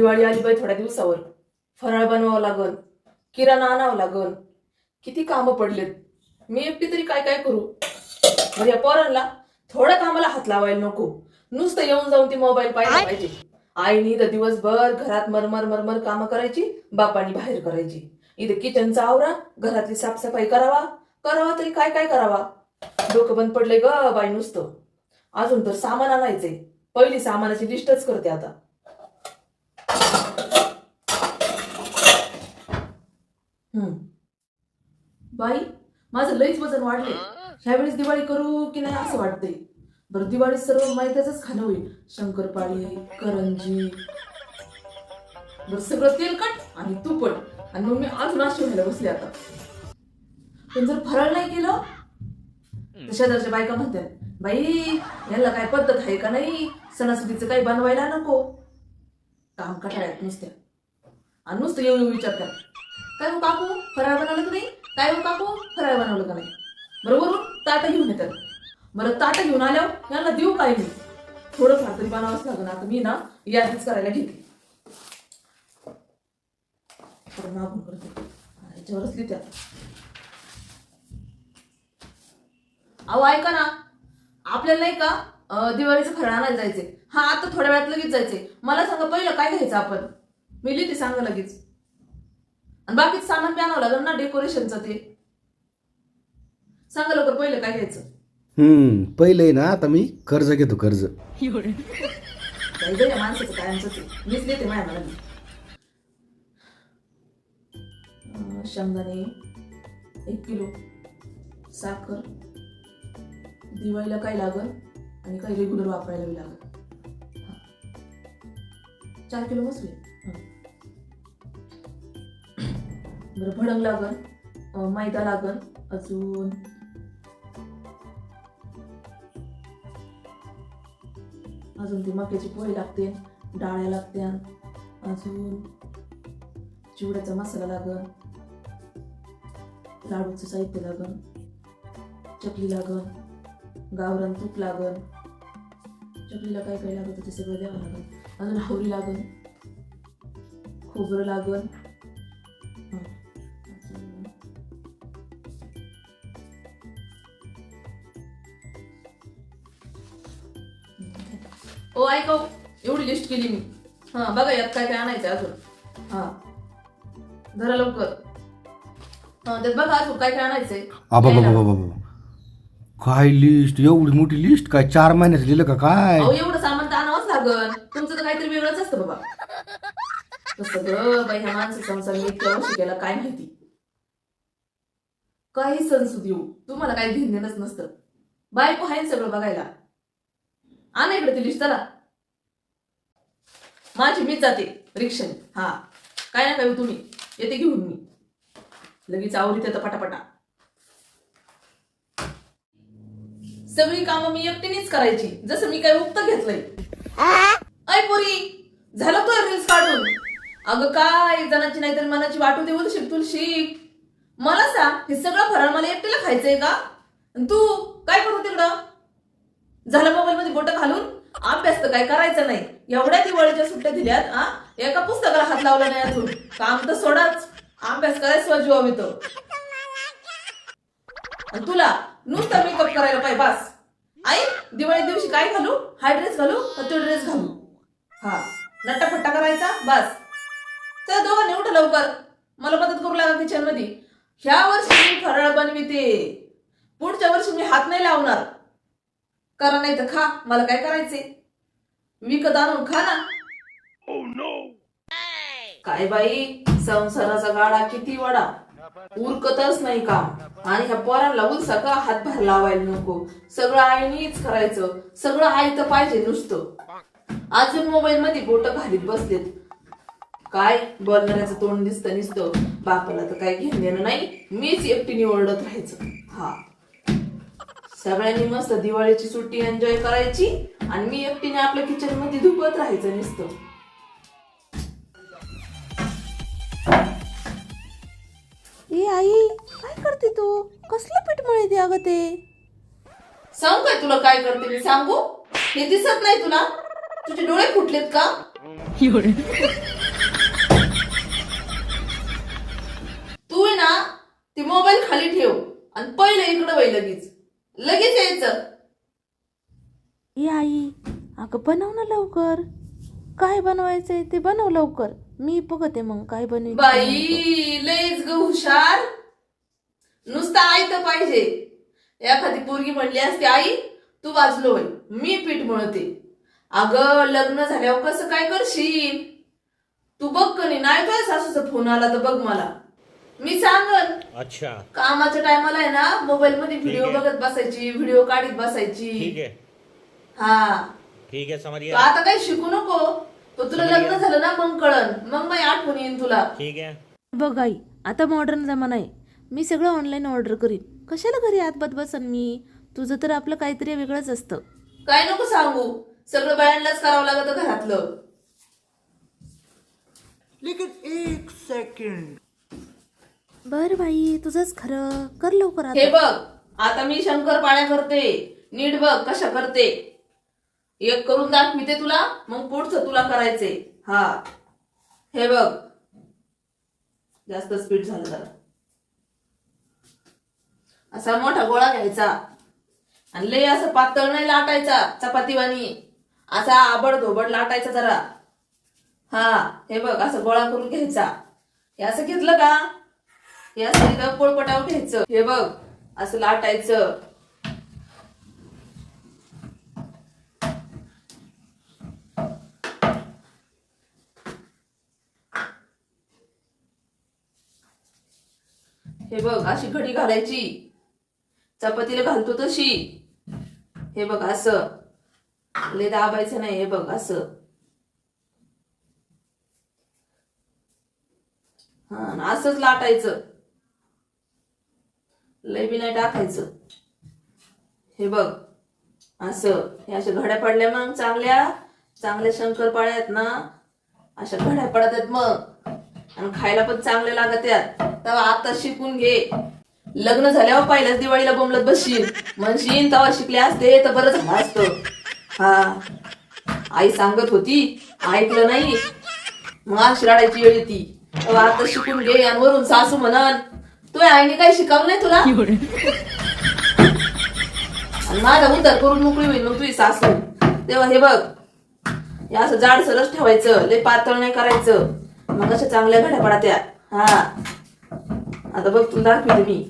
दिवाळी आली बाई थोड्या दिवसावर. फराळ बनवावं लागल किराणा आणावं लागल. किती कामं पडलेत. मी एकटी तरी काय काय करू? या पोरांना थोड्या कामाला हात लावायला नको. नुसतं येऊन जाऊन ती मोबाईल पाहिजे पाहिजे. आईनी तर दिवसभर घरात मरमर मरमर कामं करायची बापानी बाहेर करायची. इथे किचनचा आवरा घरातली साफसफाई करावा करावा तरी काय काय करावा? डोकं बंद पडले ग बाई नुसतं. अजून तर सामान आणायचंय. पहिली सामानाची लिस्टच करते आता. बाई माझं लईच वजन वाढले ह्यावेळेस दिवाळी करू की नाही असं वाटतंय. बरं दिवाळीत सर्व माहितीच खाणं होईल. शंकरपाळी करंजी. बरं सगळं तेलकट आणि तुपट आणि मग मी अजून अशी व्हायला बसले आता. पण जर फराळ नाही केलं तर शेजारच्या बायका म्हणतात बाई ह्याला काय पद्धत आहे का नाही? सणासुदीचं काही बनवायला नको. काम कटाळ्यात नुसत्या. आणि नुसतं येऊन विचारतात. काय हो काकू? फराळ बनवलं का नाही? काय हो काकू? फराळ बनवलं का नाही? बरोबर हो? ताटं घेऊन येतात बरं ताटं घेऊन आल्यावर यांना देऊ काय मी? थोडंफार तरी बनावंच लागेल. आता मी ना यादीच करायला घेते. थोडं मागून करते. याच्यावरच लिहिते अहो ऐका ना. आपल्याला नाही का दिवाळीचं फराळ आणायला जायचंय. हा आता थोड्या वेळात लगेच जायचंय. मला सांगा पहिलं काय घ्यायचं आपण? मी लिहिते सांगा लगेच. आणि बाकीचं सामान बी आणावं लागेल ना डेकोरेशनचं ते. सांगा लवकर पहिलं काय घ्यायचं. हम्म पहिले ना आता मी कर्ज घेतो कर्ज. काही गं या माणसाचं काय आमचं ते. मीच लिहिते माझ्या मला शेंगदाणे एक किलो. साखर. दिवाळीला काय लागल? आणि काही रेग्युलर वापरायला बी लागल. हा. चार किलो मसली. बरं भडंग लागल मैदा लागल अजून अजून ती मक्याची पोळी लागते डाळ्या लागत्या अजून चिवड्याचा मसाला लागन लाडूचं साहित्य लागन चकली लागन गावरान तूप लागन चकलीला काय काय लागत ते सगळं द्यावं लागन अजून हावरी लागन खोबरं लागन ओ ऐका हो. एवढी लिस्ट केली मी. हा बघा यात काय काय आणायचं अजून. हा. जरा लवकर. हा त्यात बघा अजून काय काय आणायचंय. आबा बाबा यायला. बाबा बाबा काय लिस्ट एवढी मोठी लिस्ट काय चार महिन्यात लिहिलं का काय? अहो एवढं सामान तर आणावंच लागल तुमचं तर काहीतरी वेगळंच असतं बाबा. कसं ग बाई ह्या माणसं संसार मी इतक्या वर्षी केला काय माहिती? काही सणसूद येऊ. तुम्हाला काही देणंच नसतं. बायको आहे सगळं बघायला. आणा इकडे ती लिस्ट चला. माझी मीच जाते रिक्षाने. हा. काय ना काय हो तुम्ही? येते घेऊन मी. लगेच आवरीत येतं पटापटा. सगळी कामं मी एकटीनेच करायची. जसं मी काय उक्त घेतलंय. ऐ पोरी झालं तो रील्स काढून? अगं काय जणाची नाहीतर मनाची वाटू दे उलशीक तुलशी मला सांग हे सगळं फराळ मला एकटीला खायचंय का? तू काय करू तिकडं? झालं मोबाईलमध्ये बोट घालून? अभ्यास तर काय करायचं नाही. एवढ्या दिवाळीच्या सुट्ट्या दिल्यात हा? एका पुस्तकाला हात लावला नाही अजून. काम तर सोडाच. अभ्यास करायचं जीवा मी तो तुला नुसता मेकअप करायला पाहिजे बस. आई दिवाळी दिवशी काय घालू? हा ड्रेस घालू तो ड्रेस घालू? हा. नट्टाफट्टा करायचा बस. चल दोघांनी उठ लवकर. मला मदत करू लागा किचनमध्ये. ह्या वर्षी मी फराळ बनविते. पुढच्या वर्षी मी हात नाही लावणार. करा नाही तर खा. मला काय करायचे विकत आणून खा ना. काय बाई? संसाराचा गाडा किती वडा? उरकतच नाही काम. आणि ह्या पोरांना उलसा का हातभार लावायला नको? सगळं आईनीच करायचं. सगळं आई तर पाहिजे नुसतं. अजून मोबाईल मध्ये बोट घालीत बसलेत. काय बोलणाऱ्याचं तोंड दिसतं नुसतं. बापाला तर काय घेणं देणं नाही. मीच एकटीने ओरडत राहायचं. हा. सगळ्यांनी मस्त दिवाळीची सुट्टी एन्जॉय करायची आणि मी एकटीने आपल्या किचनमध्ये धुपत राहायचं नुसतं. ए आई काय करते तू? कसलं पीठ मळते अगं ते? सांगू काय तुला काय करते मी सांगू? हे दिसत नाही तुला? तुझे डोळे फुटलेत का? तू आहे ना ती मोबाईल खाली ठेव आणि पहिले इकडं वय लगेच. लगेच यायचं. ए आई अगं बनव ना लवकर. काय बनवायचंय ते बनव लवकर. मी बघते मग काय बनवायचं बाई लयच ग हुशार. नुसतं आई तर पाहिजे. एखादी पोरगी म्हणली असते आई तू वाजलो होय मी पीठ मळते. अगं लग्न झाल्यावर कसं काय करशील? तू बघ कनी नाही तुझ्या सासूचा फोन आला तर बघ मला. मी सांगन. अच्छा. कामाच्या टायमाला आहे ना मोबाईल मध्ये व्हिडिओ आहे. बघत बसायची व्हिडिओ काढीत बसायची. ठीक है हा. ठीक है तू गया आता काही शिकू नको. तो तुला लग्न. झालं ना मग कळन. मग माझी आठवण येईन तुला. ठीक है बघ आई आता मॉडर्न जमाना आहे. मी सगळं ऑनलाईन ऑर्डर करीन. कशाला घरी आतबत बसन मी? तुझं तर आपलं काहीतरी वेगळंच असतं. काय नको सांगू. सगळं बायांनाच करावं लागत घरातलं. लेकिन एक सेकंड बर बाई तुझंच खरं. कर लवकर हे आता बघ आता मी शंकर पाळ्या करते. नीट बघ कशा करते. एक करून दाखविते तुला मग पुढचं तुला करायचे. हा. हे बघ. जास्त स्पीड झालं जरा. असा मोठा गोळा घ्यायचा. आणि लय असं पातळ नाही लाटायचा चपातीवानी. असा आबड धोबड लाटायचा जरा. हा हे बघ असं गोळा करून घ्यायचा. हे असं घेतलं का? या असं पोळपटावर घ्यायचं. हे बघ असं लाटायचं. हे बघ अशी घडी घालायची. चपातीला घालतो तशी. हे बघ असं. ले दाबायचं नाही हे बघ असं. हा असंच लाटायचं. लय बी नाही टाकायचं. हे बघ असं हे अशा घड्या पडल्या मग चांगल्या चांगल्या शंकरपाळ्या आहेत ना अशा घड्या पडत आहेत मग. आणि खायला पण चांगल्या लागत आहेत. तेव्हा आता शिकून घे. लग्न झाल्यावर पहिल्याच दिवाळीला बोंबलत बसशील. म्हणशील तेव्हा शिकले असते तर बरं झालं असतं हा. आई सांगत होती ऐकलं नाही. मग अशी वेळ येते. तेव्हा आता शिकून घे आणि वरून सासू म्हणन तू आईने काही शिकवलं नाही तुला? आणि माझा उद्धार करून मोकळी होईल मग तुझी सासू. तेव्हा हे बघ हे असं जाड सरस ठेवायचं लय पातळ नाही करायचं. मग अशा चांगल्या घड्या पडा त्या हा. आता बघ तुला दाखवते मी.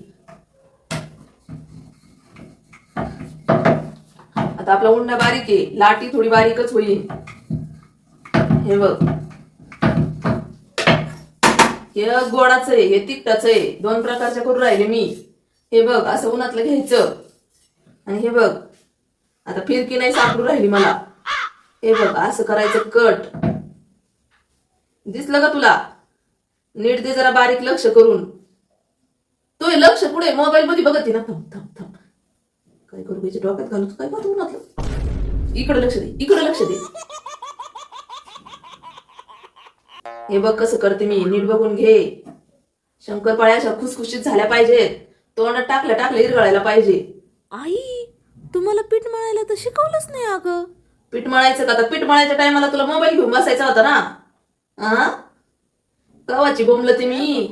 आता आपला उंडा बारीक आहे. लाटी थोडी बारीकच होईल. हे बघ. हे गोडाचं आहे हे तिखटाचं आहे. दोन प्रकारच्या करून राहिले मी. हे बघ असं उन्हातलं घ्यायचं. आणि हे बघ आता फिरकी नाही सापडून राहिली मला. हे बघ असं करायचं कट. दिसलं का तुला? नीट दे जरा बारीक लक्ष करून. तो हे लक्ष पुढे मोबाईल मध्ये बघत आहे ना. थांब थांब थांब. काय करू डोक्यात घालू काय पाहतो उन्हातलं? इकडे लक्ष दे इकडे लक्ष दे. हे बघ कसं करते मी. नीट बघून घे. शंकरपाळ्या अशा खुसखुशीत झाल्या पाहिजेत. तोंडात टाकल्या टाकल्या इरगळायला पाहिजे. आई तुम्हाला पीठ मळायला तर शिकवलंच नाही अगं. पीठ मळायचं का? आता पीठ मळायच्या टायमाला तुला मोबाईल घेऊन बसायचा होता ना. हा कवाची बोंबलते मी.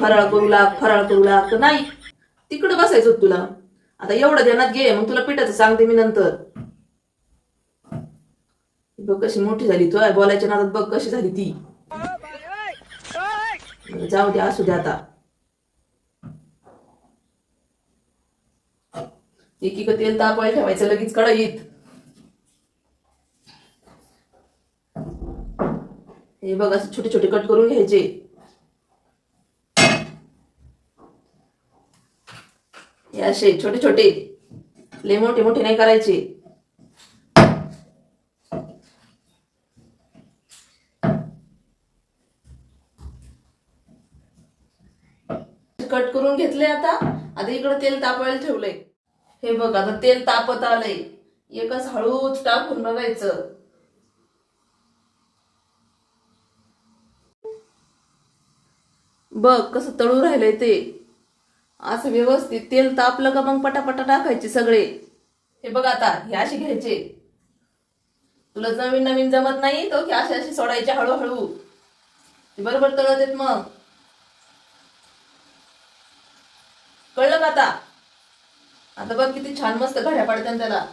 फराळ करू लाग फराळ करू लाग. तर नाही तिकडे बसायचं होतं तुला. आता एवढं ध्यानात घे मग तुला पिठाचं सांगते मी नंतर. बघ कशी मोठी झाली तो बोलायच्या नादात बघ कशी झाली ती. जाऊ दे असू दे आता. एकीक तेल तापवायला ठेवायचं लगेच कढईत. हे बघ असं छोटे छोटे कट करून घ्यायचे. हे असे छोटे छोटे. लय मोठे मोठे नाही करायचे. कट करून घेतले आता. आता इकडे तेल तापायला ठेवलंय. हे बघ आता तेल तापत आलंय. एकच हळूच टाकून बघायचं. बघ कसं तळू राहिलंय ते. असं व्यवस्थित तेल तापलं का मग पटापटा टाकायचे सगळे. हे बघ आता हे असे घ्यायचे. तुला नवीन नवीन जमत नाही तो की अशी असे सोडायचे हळूहळू. बरोबर तळत येत मग. कळलं का आता? आता बघ किती छान मस्त घड्या पडत्या त्याला.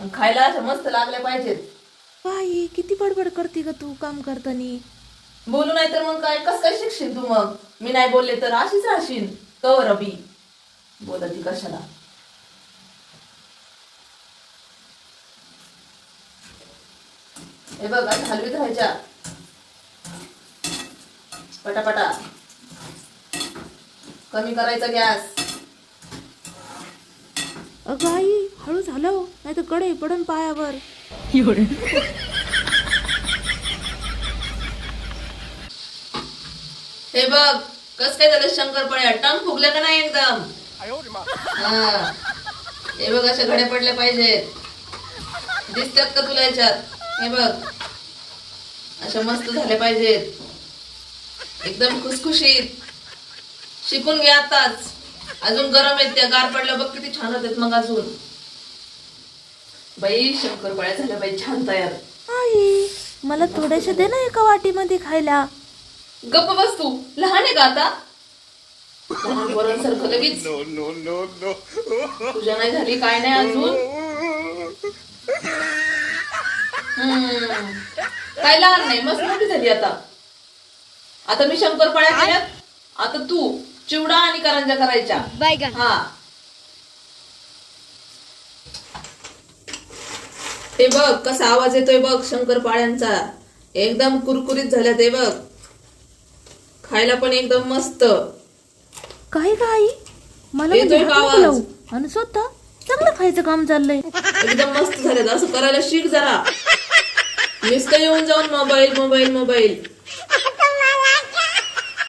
खायला अशा मस्त लागल्या पाहिजेत. आई किती बडबड करते ग तू काम करतानी. बोलू नाही तर मग काय? कस काय शिकशील तू मग? मी नाही बोलले तर अशीच राहशील. कवर अबी बोलती कशाला? हे बघ आता हलवीत राहायच्या. पटापटा. कमी करायचा गॅस. अगं आई हळू झालं नाही तर कडे पडन पायावर. हे बघ कस काय झालं शंकरपळ्या टम फुगल्या का नाही एकदम? हा. हे बघ अशा घड्या पडल्या पाहिजेत. दिसतात का तुला याच्यात? हे बघ. अशा मस्त झाल्या पाहिजेत. एकदम खुसखुशीत. शिकून घ्या आताच. अजून गरम आहेत त्या गार पडल्या बघ किती छान होतात मग अजून. बाई शंकरपाळ्या झाल्या बाई छान तयार. आई मला थोड्याशा दे ना एका वाटीमध्ये खायला. गप्प बस तू. लहान आहे का आता? लहान पोरांसारखं लगेच. तुझ्या नाही झाली काय नाही अजून? हम्म. काय लहान नाही मस्त मोठी झाली आता. आता मी शंकरपाळ्या केल्यात. आता तू चिवडा आणि करंजा करायच्या. हा. ते बघ कसा आवाज येतोय बघ शंकरपाळ्यांचा. एकदम कुरकुरीत झाल्या ते बघ. खायला पण एकदम मस्त. काय आई? मला येतोय म्हणजे का हात नको आवाज? लावू. आणि स्वतः? चांगलं खायचं काम चाललंय. एकदम मस्त झाले असं करायला शिक जरा. नुसतं येऊन जाऊन मोबाईल मोबाईल मोबाईल